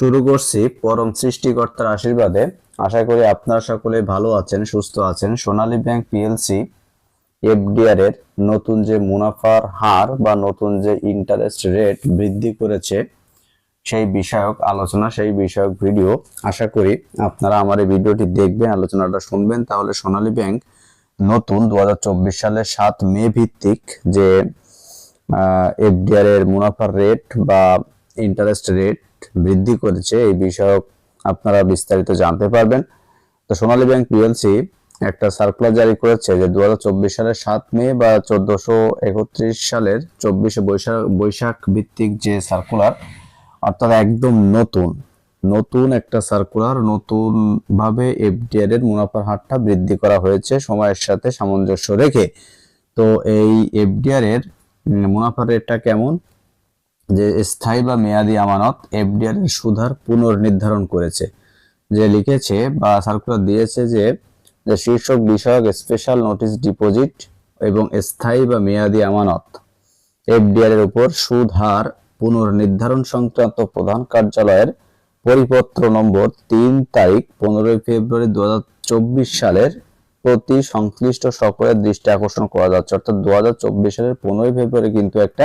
শুরু করছি পরম সৃষ্টিকর্তার আশীর্বাদে। আশা করি আপনারা সকলে ভালো আছেন, সুস্থ আছেন। সোনালী ব্যাংক পিএলসি এফডিআর এর নতুন যে মুনাফার হার বা নতুন যে ইন্টারেস্ট রেট বৃদ্ধি করেছে, সেই বিষয়ক আলোচনা, সেই বিষয়ক ভিডিও আশা করি আপনারা আমার এই ভিডিওটি দেখবেন, আলোচনাটা শুনবেন। তাহলে সোনালী ব্যাংক নতুন দু হাজার চব্বিশ সালের সাত মে ভিত্তিক যে এফডিআর এর মুনাফার রেট বা ইন্টারেস্ট রেট বৃদ্ধি করেছে, এই বিষয়ক আপনারা বিস্তারিত জানতে পারবেন। তো সোনালী ব্যাংক পিএলসি একটা সার্কুলার জারি করেছে যে দু সালের সাত মে বা চোদ্দশো একত্রিশ সালের চব্বিশে বৈশাখ বৈশাখ ভিত্তিক যে সার্কুলার অর্থাৎ একদম নতুন নতুন একটা সার্কুলার নতুন ভাবে এফডিআর এর মুনাফার হারটা বৃদ্ধি করা হয়েছে সময়ের সাথে সামঞ্জস্য রেখে। তো এই এফডিআর এর মুনাফার রেটটা কেমন? যে স্থায়ী বা মেয়াদি আমানত এফডিআর এর সুধার পুনর্নির্ধারণ করেছে। যে লিখেছে বা সার্কুলার দিয়েছে যে শীর্ষক বিষয়ক স্পেশাল নোটিশ ডিপোজিট এবং স্থায়ী বা মেয়াদি আমানত এফডিআর এর উপর সুদ হার পুনর্নির্ধারণ সংক্রান্ত প্রধান কার্যালয়ের পরিপত্র নম্বর তিন তারিখ পনেরোই ফেব্রুয়ারি দু হাজার চব্বিশ সালের প্রতি সংশ্লিষ্ট সকলের দৃষ্টি আকর্ষণ করা যাচ্ছে। অর্থাৎ দু সালের পনেরোই ফেব্রুয়ারি কিন্তু একটা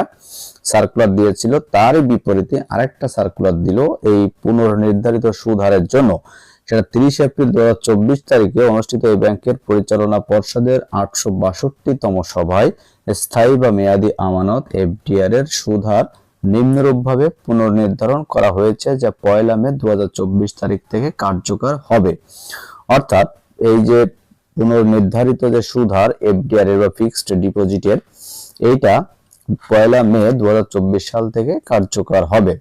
সার্কুলার দিয়েছিল। তারই বিপরীতে আরেকটা সার্কুলার দিল এই পুনর্নির্ধারিত সুদ হারের জন্য। সেটা তিরিশ এপ্রিল দুহাজার চব্বিশ তারিখে অনুষ্ঠিত এই ব্যাংকের পরিচালনা পর্ষদের আটশো বাষট্টিতম সভায় স্থায়ী বা মেয়াদী আমানত এফডিআর এর সুদ হার নিম্নরূপভাবে পুনর্নির্ধারণ করা হয়েছে, যা পয়লা মে দু হাজার চব্বিশ তারিখ থেকে কার্যকর হবে। অর্থাৎ এই যে পুনর্নির্ধারিত যে সুদ, হার এফডিআর এর বা ফিক্সড ডিপোজিটের এইটা পয়লা মে দু হাজার চব্বিশ সাল থেকে কার্যকর হবে।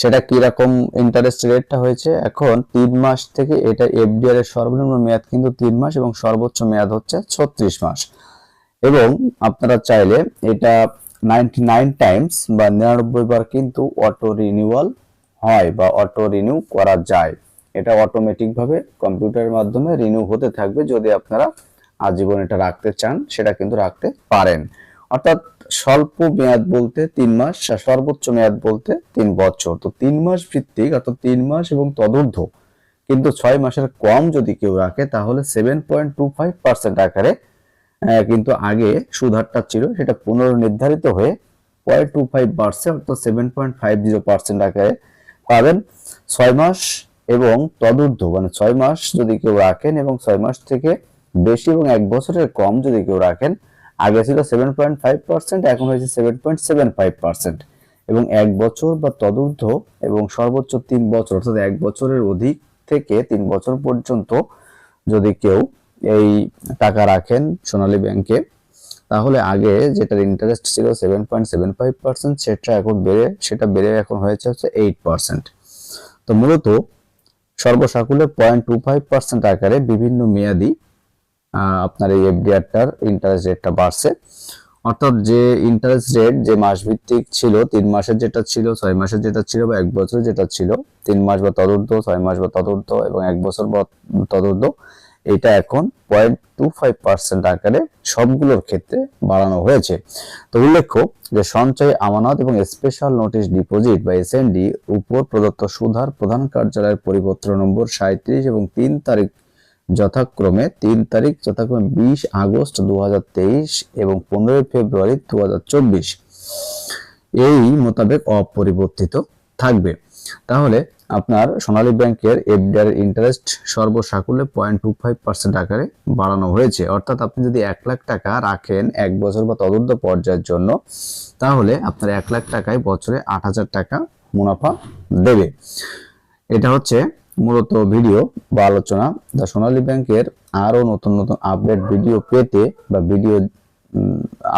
সেটা কি রকম ইন্টারেস্ট রেটটা হয়েছে? এখন তিন মাস থেকে এটা এফডিআর এর সর্বনিম্ন মেয়াদ কিন্তু তিন মাস এবং সর্বোচ্চ মেয়াদ হচ্ছে ছত্রিশ মাস। এবং আপনারা চাইলে এটা নাইনটি নাইন টাইমস বা নিরানব্বই বার কিন্তু অটো রিনিউয়াল হয় বা অটো রিনিউ করা যায়। এটা অটোমেটিক ভাবে কম্পিউটারের মাধ্যমে রিনিউ হতে থাকবে যদি আপনারা আজীবন এটা রাখতে চান, সেটা কিন্তু রাখতে পারেন। অর্থাৎ স্বল্প মেয়াদ বলতে তিন মাস সর্বোচ্চ মেয়াদ বলতে তিন বছর। তো তিন মাস ভিত্তিক অর্থাৎ তিন মাস এবং তদূর্ধ্ব। কিন্তু ছয় মাসের কম যদি কেউ রাখে, তাহলে seven point two five percent আকারে কিন্তু আগে সুদহারটা ছিল, সেটা পুনর্নির্ধারিত হয়ে পয়েন্ট টু ফাইভ পার্সেন্ট অর্থাৎ seven point five zero percent আকারে পাবেন। ছয় মাস এবং তদূর্ধ্ব মানে ছয় মাস যদি কেউ রাখেন এবং ছয় মাস থেকে বেশি এবং এক বছরের কম যদি কেউ রাখেন, আগে ছিল সেভেন পয়েন্ট ফাইভ পার্সেন্ট এখন হয়েছে seven point seven five percent এবং এক বছর বা তদূর্ধ্ব এবং সর্বোচ্চ তিন বছর, অর্থাৎ এক বছরের অধিক থেকে তিন বছর পর্যন্ত যদি কেউ এই টাকা রাখেন সোনালী ব্যাংকে, তাহলে আগে যেটার ইন্টারেস্ট ছিল seven point seven five percent সেটা এখন বেড়ে, সেটা বেড়ে এখন হয়েছে হচ্ছে এইট পার্সেন্ট তো মূলত সর্বসাকুল্যে পয়েন্ট টু ফাইভ পার্সেন্ট আকারে বিভিন্ন মেয়াদি আপনার এই এফডিআরটার ইন্টারেস্ট রেটটা বাড়ছে। অর্থাৎ যে ইন্টারেস্ট রেট যে মাস ভিত্তিক ছিল, তিন মাসের যেটা ছিল, ছয় মাসের যেটা ছিল বা এক বছর যেটা ছিল, তিন মাস বা তদুর্ধ ছয় মাস বা তদুর্ধ এবং এক বছর বা তদুর্ধ এটা এখন পয়েন্ট টু ফাইভ পার্সেন্ট আকারে সবগুলোর ক্ষেত্রে বাড়ানো হয়েছে। তো উল্লেখ্য যে সঞ্চয় আমানত এবং স্পেশাল নোটিশ ডিপোজিট বা এসএনডি উপর প্রদত্ত সুধার প্রধান কার্যালয়ের পরিপত্র নম্বর সাঁত্রিশ এবং তিন তারিখ যথাক্রমে, তিন তারিখ যথাক্রমে বিশ আগস্ট দু হাজার তেইশ এবং পনেরোই ফেব্রুয়ারি দু হাজার চব্বিশ। এই মোতাবেক অপরিবর্তিত থাকবে। তাহলে আপনার সোনালী ব্যাংকের এফডিআর ইন্টারেস্ট সর্বসাকুল্যে পয়েন্ট টু ফাইভ পার্সেন্ট আকারে বাড়ানো হয়েছে। অর্থাৎ আপনি যদি এক লাখ টাকা রাখেন এক বছর বা তদন্ত পর্যায়ের জন্য, তাহলে আপনার এক লাখ টাকায় বছরে আট হাজার টাকা মুনাফা দেবে। এটা হচ্ছে মূলত ভিডিও বা আলোচনা। দা সোনালী ব্যাংকের আরও নতুন নতুন আপডেট ভিডিও পেতে বা ভিডিও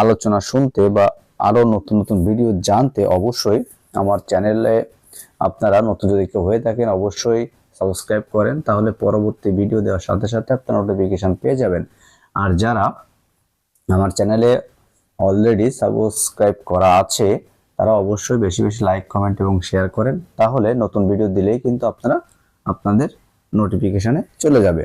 আলোচনা শুনতে বা আরও নতুন নতুন ভিডিও জানতে অবশ্যই আমার চ্যানেলে আপনারা নতুন যদি কেউ হয়ে থাকেন, অবশ্যই সাবস্ক্রাইব করেন, তাহলে পরবর্তী ভিডিও দেওয়ার সাথে সাথে আপনারা নোটিফিকেশন পেয়ে যাবেন। আর যারা আমার চ্যানেলে অলরেডি সাবস্ক্রাইব করা আছে, তারা অবশ্যই বেশি বেশি লাইক কমেন্ট এবং শেয়ার করেন, তাহলে নতুন ভিডিও দিলেই কিন্তু আপনারা আপনাদের নোটিফিকেশনে চলে যাবে।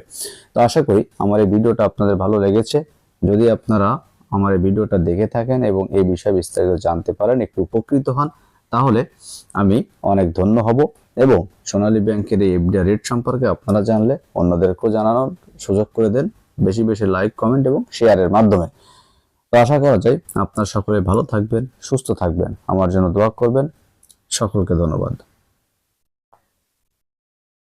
তো আশা করি আমার এই ভিডিওটা আপনাদের ভালো লেগেছে। যদি আপনারা আমার এই ভিডিওটা দেখে থাকেন এবং এই বিষয়ে বিস্তারিত জানতে পারেন, একটু উপকৃত হন তাহলে আমি অনেক ধন্য হব এবং সোনালী ব্যাংকের এই এফডিআর রেট সম্পর্কে আপনারা জানলে অন্যদেরকেও জানানোর সুযোগ করে দেন। বেশি বেশি লাইক কমেন্ট এবং শেয়ারের মাধ্যমে। তো আশা করা যায় আপনার সকলে ভালো থাকবেন, সুস্থ থাকবেন। আমার জন্য দোয়া করবেন। সকলকে ধন্যবাদ।